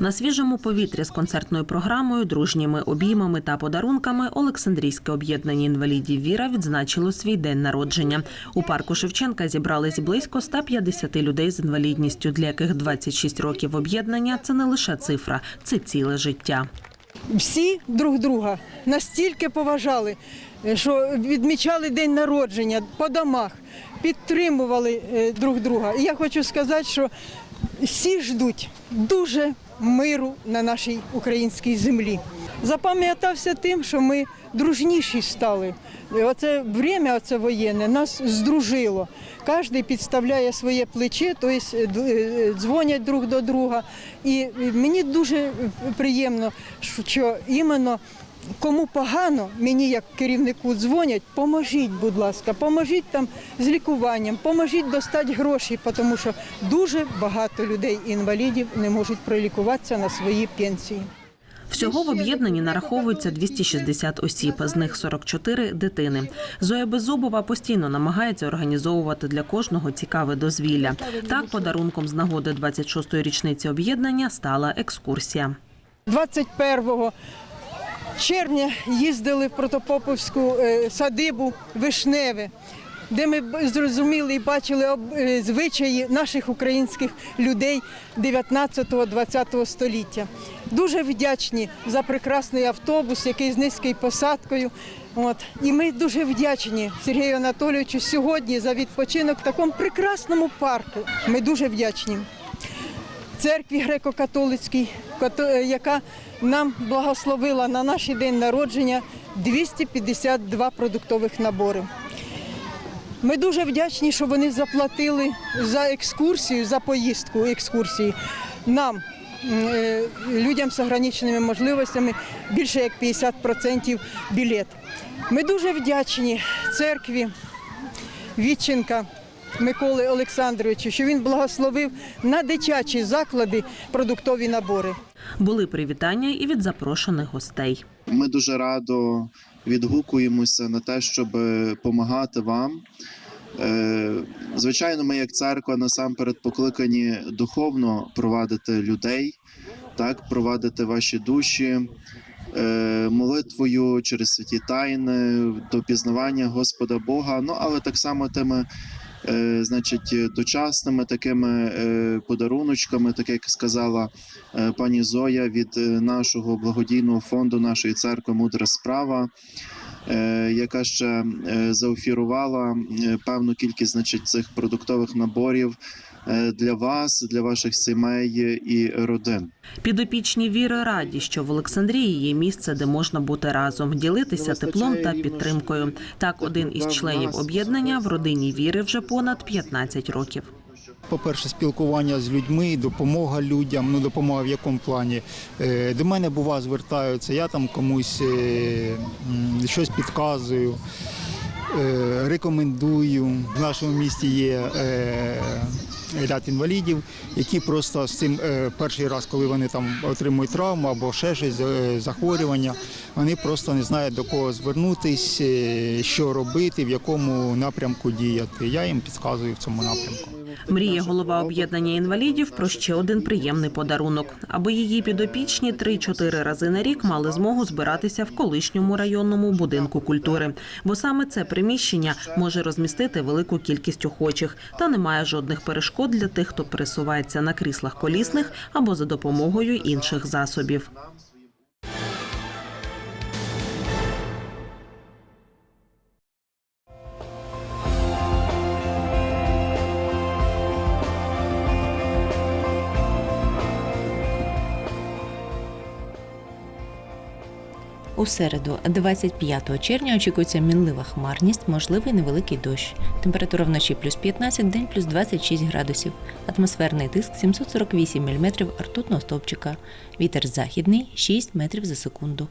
На свіжому повітрі з концертною програмою, дружніми обіймами та подарунками Олександрійське об'єднання інвалідів Віра відзначило свій день народження. У парку Шевченка зібрались близько 150 людей з інвалідністю, для яких 26 років об'єднання це не лише цифра, це ціле життя. Всі друг друга настільки поважали, що відмічали день народження по домах, підтримували е, друг друга. І я хочу сказати, що всі ждуть дуже миру на нашій українській землі. Запам'ятався тим, що ми дружніші стали. Оце время, оце воєнне, нас здружило. Кожен підставляє своє плече, тобто дзвонять друг до друга. І мені дуже приємно, що іменно кому погано, мені як керівнику дзвонять, поможіть, будь ласка, поможіть там з лікуванням, поможіть достати гроші, тому що дуже багато людей інвалідів не можуть пролікуватися на свої пенсії. Всього в об'єднанні нараховується 260 осіб, з них 44 – дитини. Зоя Беззубова постійно намагається організовувати для кожного цікаве дозвілля. Так, подарунком з нагоди 26-ї річниці об'єднання стала екскурсія. 21 червня їздили в Протопоповську е, садибу Вишневе, де ми зрозуміли і бачили е, звичаї наших українських людей 19-20 століття. Дуже вдячні за прекрасний автобус, який з низькою посадкою. От. І ми дуже вдячні Сергію Анатолійовичу сьогодні за відпочинок в такому прекрасному парку. Ми дуже вдячні церкві греко-католицькій, е, яка нам благословила на наш день народження 252 продуктових набори. Ми дуже вдячні, що вони заплатили за екскурсію, за поїздку екскурсії нам, е, людям з ограниченими можливостями, більше як 50% білет. Ми дуже вдячні церкві Вітченка Миколи Олександровичу, що він благословив на дитячі заклади продуктові набори. Були привітання і від запрошених гостей. Ми дуже радо відгукуємося на те, щоб допомагати вам. Е, Звичайно, ми як церква насамперед покликані духовно провадити людей, так, провадити ваші душі е, молитвою через святі тайни, до пізнавання Господа Бога. Ну але так само тими, е, значить, дочасними такими е, подаруночками, так як сказала е, пані Зоя від е, нашого благодійного фонду нашої церкви Мудра справа. е, Яка ще е, заофірувала е, певну кількість значить, цих продуктових наборів е, для вас, для ваших сімей і родин. Підопічні віри раді, що в Олександрії є місце, де можна бути разом, ділитися теплом та підтримкою. Так, один із членів об'єднання в родині віри вже понад 15 років. По-перше, спілкування з людьми, допомога людям. Ну, допомога в якому плані. Е, До мене бува звертаються, я там комусь е, щось підказую, е, рекомендую. В нашому місті є е, ряд інвалідів, які просто з цим е, перший раз, коли вони там отримують травму або ще щось е, захворювання, вони просто не знають до кого звернутись, е, що робити, в якому напрямку діяти. Я їм підказую в цьому напрямку. Мріє голова об'єднання інвалідів про ще один приємний подарунок, аби її підопічні 3-4 рази на рік мали змогу збиратися в колишньому районному будинку культури. Бо саме це приміщення може розмістити велику кількість охочих та немає жодних перешкод для тих, хто пересувається на кріслах колісних або за допомогою інших засобів. У середу, 25 червня, очікується мінлива хмарність, можливий невеликий дощ. Температура вночі плюс 15, день плюс 26 градусів. Атмосферний тиск 748 мм ртутного стовпчика. Вітер західний 6 метрів за секунду.